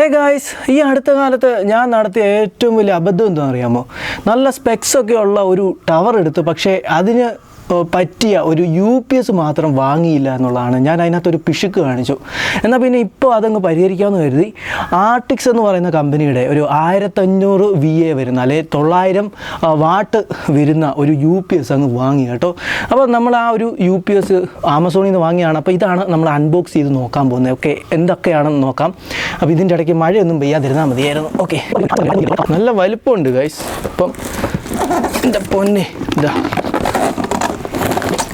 Hey guys ഈ അടുത്ത കാലത്ത് ഞാൻ നടത്തിയ ഏറ്റവും വലിയ അബദ്ധം എന്താണെന്ന് അറിയാമോ? നല്ല സ്പെക്സ് ഒക്കെ ഉള്ള ഒരു ടവർ എടുത്തു പക്ഷേ അതിന് പറ്റിയ ഒരു യു പി എസ് മാത്രം വാങ്ങിയില്ല എന്നുള്ളതാണ്. ഞാൻ അതിനകത്തൊരു പിശുക്ക് കാണിച്ചു. എന്നാൽ പിന്നെ ഇപ്പോൾ അതങ്ങ് പരിഹരിക്കാമെന്ന് കരുതി ആർട്ടിക്സ് എന്ന് പറയുന്ന കമ്പനിയുടെ ഒരു ആയിരത്തഞ്ഞൂറ് വി എ വരുന്ന അല്ലെ തൊള്ളായിരം വാട്ട് വരുന്ന ഒരു യു പി എസ് അങ്ങ് വാങ്ങി കേട്ടോ. അപ്പോൾ നമ്മൾ ആ ഒരു യു പി എസ് ആമസോണിൽ നിന്ന് വാങ്ങിയാണ്. അപ്പോൾ ഇതാണ് നമ്മൾ അൺബോക്സ് ചെയ്ത് നോക്കാൻ പോകുന്നത്. ഓക്കെ എന്തൊക്കെയാണെന്ന് നോക്കാം. അപ്പോൾ ഇതിന്റെ ഇടയ്ക്ക് മഴയൊന്നും പെയ്യാതിരുന്നാൽ മതിയായിരുന്നു. ഓക്കെ നല്ല വലുപ്പമുണ്ട് ഗൈസ് അപ്പം എന്റെ പൊന്നെ ഇതാ.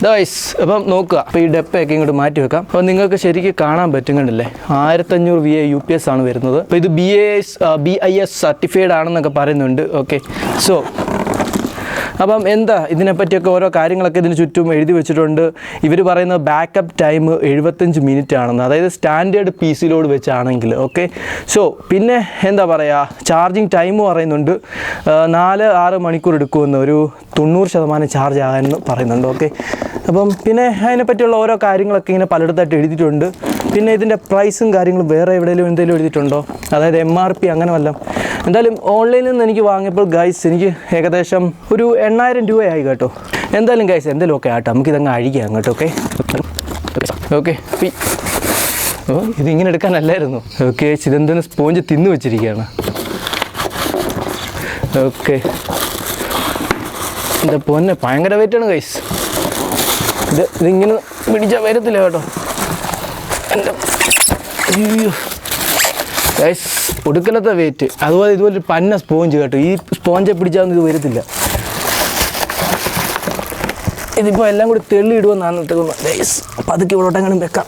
ഗൈസ് അപ്പം നോക്കുക. അപ്പോൾ ഈ ഡെപ്പയൊക്കെ ഇങ്ങോട്ട് മാറ്റി വെക്കാം. അപ്പോൾ നിങ്ങൾക്ക് ശരിക്കും കാണാൻ പറ്റും കണ്ടില്ലേ ആയിരത്തഞ്ഞൂറ് V A U P S ആണ് വരുന്നത്. അപ്പോൾ ഇത് B A B I S certified ആണെന്നൊക്കെ പറയുന്നുണ്ട്. ഓക്കെ. സോ അപ്പം എന്താ ഇതിനെപ്പറ്റിയൊക്കെ ഓരോ കാര്യങ്ങളൊക്കെ ഇതിന് ചുറ്റും എഴുതി വെച്ചിട്ടുണ്ട്. ഇവർ പറയുന്ന ബാക്കപ്പ് ടൈം എഴുപത്തഞ്ച് മിനിറ്റ് ആണെന്ന്. അതായത് സ്റ്റാൻഡേർഡ് പി സിയിലോട് വെച്ചാണെങ്കിൽ ഓക്കെ സോ പിന്നെ എന്താ പറയുക ചാർജിങ് ടൈം പറയുന്നുണ്ട്. നാല് ആറ് മണിക്കൂർ എടുക്കുമെന്ന് ഒരു തൊണ്ണൂറ് ശതമാനം ചാർജ് ആകാമെന്ന് പറയുന്നുണ്ട് ഓക്കെ അപ്പം പിന്നെ അതിനെപ്പറ്റിയുള്ള ഓരോ കാര്യങ്ങളൊക്കെ ഇങ്ങനെ പലയിടത്തായിട്ട് എഴുതിയിട്ടുണ്ട്. പിന്നെ ഇതിന്റെ പ്രൈസും കാര്യങ്ങളും വേറെ എവിടെയെങ്കിലും എന്തെങ്കിലും എഴുതിയിട്ടുണ്ടോ? അതായത് എം ആർ പി അങ്ങനെ വല്ലതും? എന്തായാലും ഓൺലൈനിൽ നിന്ന് എനിക്ക് വാങ്ങിയപ്പോൾ ഗൈസ് എനിക്ക് ഏകദേശം ഒരു എണ്ണായിരം രൂപയായി കേട്ടോ. എന്തായാലും ഗൈസ് എന്തെങ്കിലും ഒക്കെ ആട്ടോ. നമുക്ക് ഇതങ്ങ് അഴിക്കാം കേട്ടോ ഓക്കെ ഓക്കെ ഇതിങ്ങനെ എടുക്കാനല്ലായിരുന്നു. ഓക്കെ ഇതെന്താണ് സ്പോഞ്ച് തിന്നു വെച്ചിരിക്കുകയാണ്. ഓക്കെ എന്റെ പൊന്നെ ഭയങ്കര വെയിറ്റാണ് ഗൈസ് ഇത് ഇതിങ്ങനെ പിടിച്ചാൽ വരത്തില്ല കേട്ടോ. എന്റെ അയ്യോ. ഒടുക്കലത്തെ വെയിറ്റ് അതുപോലെ ഇതുപോലെ പന്ന സ്പോഞ്ച് കേട്ടോ. ഈ സ്പോഞ്ചെ പിടിച്ചാൽ ഇത് വരത്തില്ല. ഇതിപ്പോൾ എല്ലാം കൂടി തെള്ളി ഇടുമെന്നാണ് ഇട്ടേക്കുന്നത് ഗൈസ് അപ്പം അതൊക്കെ ഇവിടോട്ടെങ്ങാനും വെക്കാം.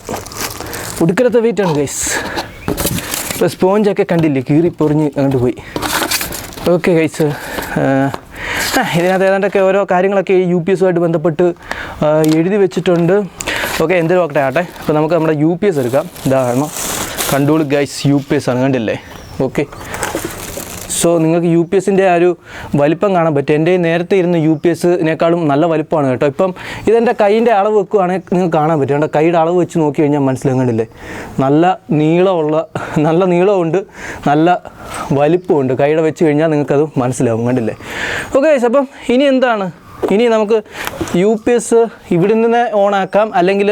ഒടുക്കലത്തെ വെയിറ്റാണ് ഗൈസ് ഇപ്പോൾ സ്പോഞ്ചൊക്കെ കണ്ടില്ലേ? കീറി പൊറിഞ്ഞ് അങ്ങോട്ട് പോയി. ഓക്കെ ഗൈസ് ഇതിനകത്ത് ഏതാണ്ടൊക്കെ ഓരോ കാര്യങ്ങളൊക്കെ യു പി എസുമായിട്ട് ബന്ധപ്പെട്ട് എഴുതി വെച്ചിട്ടുണ്ട്. ഓക്കെ എന്തെങ്കിലും ഓക്കെ ആട്ടെ അപ്പോൾ നമുക്ക് നമ്മുടെ യു പി എസ് എടുക്കാം. ഇതാണ് കണ്ടോളൂ ഗൈസ് യു പി എസ് ആണ് കണ്ടില്ലേ? ഓക്കെ സോ നിങ്ങൾക്ക് യു പി എസിന്റെ ആ ഒരു വലിപ്പം കാണാൻ പറ്റും. എന്റെ നേരത്തെ ഇരുന്ന യു പി എസിനേക്കാളും നല്ല വലിപ്പമാണ് കേട്ടോ. ഇപ്പം ഇതെന്റെ കൈയിന്റെ അളവ് വെക്കുകയാണെങ്കിൽ നിങ്ങൾക്ക് കാണാൻ പറ്റും. എന്റെ കൈയുടെ അളവ് വെച്ച് നോക്കി കഴിഞ്ഞാൽ മനസ്സിലാകും കണ്ടില്ലേ? നല്ല നീളമുള്ള നല്ല നീളമുണ്ട് നല്ല വലിപ്പമുണ്ട്. കൈയുടെ വെച്ച് കഴിഞ്ഞാൽ നിങ്ങൾക്കത് മനസ്സിലാവും കണ്ടില്ലേ? ഓക്കെ അപ്പം ഇനി എന്താണ്? ഇനി നമുക്ക് യു പി എസ് ഇവിടെ നിന്ന് ഓൺ ആക്കാം അല്ലെങ്കിൽ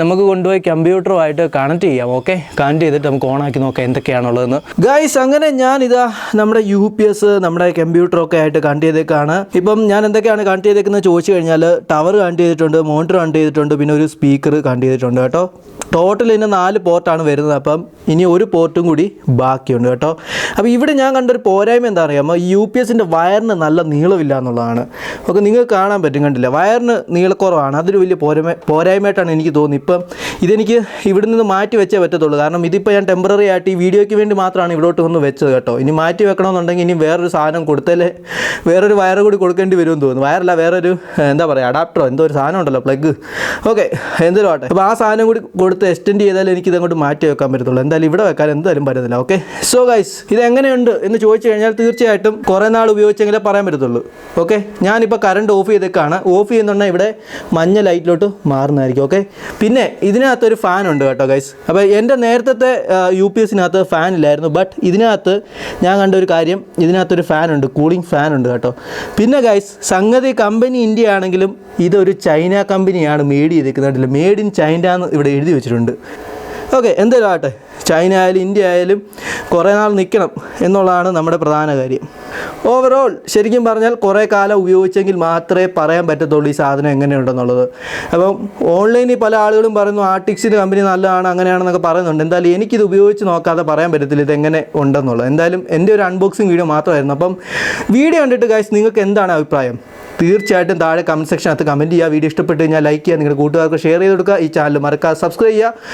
നമുക്ക് കൊണ്ടുപോയി കമ്പ്യൂട്ടറുമായിട്ട് കണക്ട് ചെയ്യാം ഓക്കെ കണക്ട് ചെയ്തിട്ട് നമുക്ക് ഓൺ ആക്കി നോക്കാം എന്തൊക്കെയാണുള്ളതെന്ന്. ഗൈസ് അങ്ങനെ ഞാൻ ഇതാ നമ്മുടെ യു പി എസ് നമ്മുടെ കമ്പ്യൂട്ടറൊക്കെ ആയിട്ട് കണക്ട് ചെയ്തേക്കാണ്. ഇപ്പം ഞാൻ എന്തൊക്കെയാണ് കണക്ട് ചെയ്തേക്കുന്നത് ചോദിച്ചു കഴിഞ്ഞാൽ ടവർ കണക്ട് ചെയ്തിട്ടുണ്ട് മോണിറ്റർ കണക്ട് ചെയ്തിട്ടുണ്ട് പിന്നെ ഒരു സ്പീക്കർ കണക്ട് ചെയ്തിട്ടുണ്ട് കേട്ടോ. ടോട്ടൽ ഇതിന് നാല് പോർട്ടാണ് വരുന്നത്. അപ്പം ഇനി ഒരു പോർട്ടും കൂടി ബാക്കിയുണ്ട് കേട്ടോ. അപ്പോൾ ഇവിടെ ഞാൻ കണ്ടൊരു പോരായ്മ എന്താ അറിയാമോ? യു പി എസിന്റെ വയറിന് നല്ല നീളമില്ല എന്നുള്ളതാണ്. ഓക്കെ നിങ്ങൾക്ക് കാണാൻ പറ്റും. കണ്ടില്ല? വയറിന് നീളക്കുറവാണ് അതൊരു വലിയ പോരായ്മ പോരായ്മയായിട്ടാണ് എനിക്ക് തോന്നുന്നത്. ഇപ്പം ഇതെനിക്ക് ഇവിടെ നിന്ന് മാറ്റി വെച്ചേ പറ്റത്തുള്ളൂ. കാരണം ഇതിപ്പോൾ ഞാൻ ടെമ്പററി ആയിട്ട് ഈ വീഡിയോയ്ക്ക് വേണ്ടി മാത്രമാണ് ഇവിടോട്ട് വന്ന് വെച്ചത് കേട്ടോ. ഇനി മാറ്റി വെക്കണമെന്നുണ്ടെങ്കിൽ ഇനി വേറൊരു സാധനം കൊടുത്താലേ വേറൊരു വയർ കൂടി കൊടുക്കേണ്ടി വരുമെന്ന് തോന്നുന്നു. വയറല്ല വേറൊരു എന്താ പറയുക അഡാപ്റ്ററോ എന്തോ ഒരു സാധനം ഉണ്ടല്ലോ പ്ലഗ് ഓക്കെ എന്തൊരു ആട്ടെ അപ്പോൾ ആ സാധനം കൂടി കൊടുത്ത് എക്സ്റ്റെൻഡ് ചെയ്താലേ എനിക്ക് ഇതങ്ങോട്ട് മാറ്റി വെക്കാൻ പറ്റത്തുള്ളൂ. എന്തായാലും ഇവിടെ വെക്കാൻ എന്തായാലും പറ്റത്തില്ല ഓക്കെ സോ ഗൈസ് ഇത് എങ്ങനെയുണ്ട് എന്ന് ചോദിച്ചു കഴിഞ്ഞാൽ തീർച്ചയായിട്ടും കുറേ നാൾ ഉപയോഗിച്ചെങ്കിലേ പറയാൻ പറ്റത്തുള്ളൂ ഓക്കെ ഞാനിപ്പോൾ കറണ്ട് ഓഫ് ചെയ്തേക്കാണ്. ഓഫ് ചെയ്യുന്നുണ്ടെങ്കിൽ ഇവിടെ മഞ്ഞ ലൈറ്റിലോട്ട് മാറുന്നതായിരിക്കും ഓക്കെ പിന്നെ ഇതിനകത്തൊരു ഫാൻ ഉണ്ട് കേട്ടോ ഗൈസ് അപ്പോൾ എന്റെ നേരത്തെ യു പി എസിനകത്ത് ഫാൻ ഇല്ലായിരുന്നു ബട്ട് ഇതിനകത്ത് ഞാൻ കണ്ട ഒരു കാര്യം ഇതിനകത്തൊരു ഫാൻ ഉണ്ട് കൂളിംഗ് ഫാൻ ഉണ്ട് കേട്ടോ. പിന്നെ ഗൈസ് സംഗതി കമ്പനി ഇന്ത്യ ആണെങ്കിലും ഇതൊരു ചൈന കമ്പനിയാണ് മേഡ് ചെയ്തിരിക്കുന്നത് മേഡ് ഇൻ ചൈന എന്ന് ഇവിടെ എഴുതി വെച്ചിട്ടുണ്ട്. ഓക്കെ എന്തായാലും ആട്ടെ ചൈന ആയാലും ഇന്ത്യ ആയാലും കുറേ നാൾ നിൽക്കണം എന്നുള്ളതാണ് നമ്മുടെ പ്രധാന കാര്യം. ഓവറോൾ ശരിക്കും പറഞ്ഞാൽ കുറേ കാലം ഉപയോഗിച്ചെങ്കിൽ മാത്രമേ പറയാൻ പറ്റത്തുള്ളൂ ഈ സാധനം എങ്ങനെയുണ്ടെന്നുള്ളത്. അപ്പം ഓൺലൈനിൽ പല ആളുകളും പറയുന്നു ആർട്ടിക്സിന്റെ കമ്പനി നല്ലതാണ് അങ്ങനെയാണെന്നൊക്കെ പറയുന്നുണ്ട്. എന്തായാലും എനിക്കിത് ഉപയോഗിച്ച് നോക്കാതെ പറയാൻ പറ്റത്തില്ല ഇത് എങ്ങനെ ഉണ്ടെന്നുള്ളത്. എന്തായാലും എന്റെ ഒരു അൺബോക്സിങ് വീഡിയോ മാത്രമായിരുന്നു. അപ്പം വീഡിയോ കണ്ടിട്ട് കാശ് നിങ്ങൾക്ക് എന്താണ് അഭിപ്രായം? തീർച്ചയായിട്ടും താഴെ കമന്റ് സെക്ഷനകത്ത് കമന്റ് ചെയ്യുക. വീഡിയോ ഇഷ്ടപ്പെട്ട് കഴിഞ്ഞാൽ ലൈക്ക് ചെയ്യുക. നിങ്ങളുടെ കൂട്ടുകാർക്ക് ഷെയർ ചെയ്ത് കൊടുക്കുക. ഈ ചാനൽ മറക്കാതെ സബ്സ്ക്രൈബ് ചെയ്യുക.